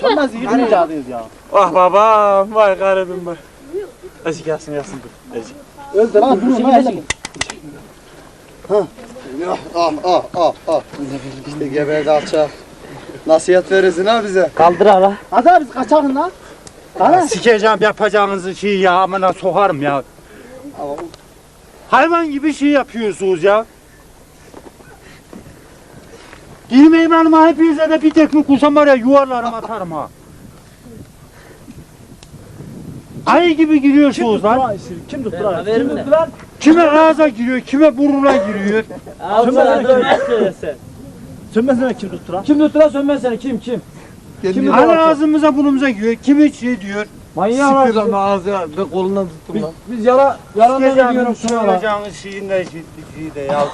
Sen nasıl yürüyeceğiz ya? Vah babam vay garibim vay. Ezik yatsın yatsın dur. Ezik. Öldü lan durun lan ezik. Ah ah ah ah. İşte geberdi alçak. Nasihat verirsin ha bize. Kaldır hala. Hadi abi biz kaçalım lan. Hadi. Sikeceğim yapacağınızı şey ya amına sokarım ya. Hayvan gibi şey yapıyorsunuz ya. Girmeyin hanıma hepinize de bir tekme kusam var ya yuvarlarım atarım ha. Ayı gibi giriyorsunuz lan. Kim tuttu lan? Verin Kim tuttu lan? Kime ağza giriyor, kime burnuna giriyor. Döner söylesen. Sönmesene kim tuttu lan? Kim tuttu lan sönmesene kim kim? Kim Hani ağzımıza burnumuza giriyor, kimi şey diyor. Manyak lan. ağzına ve kolundan tuttum Biz, biz yara yalan ne Sikeceğim diyorum şuna lan. soracağınız şeyin de şey, şeyi de ya.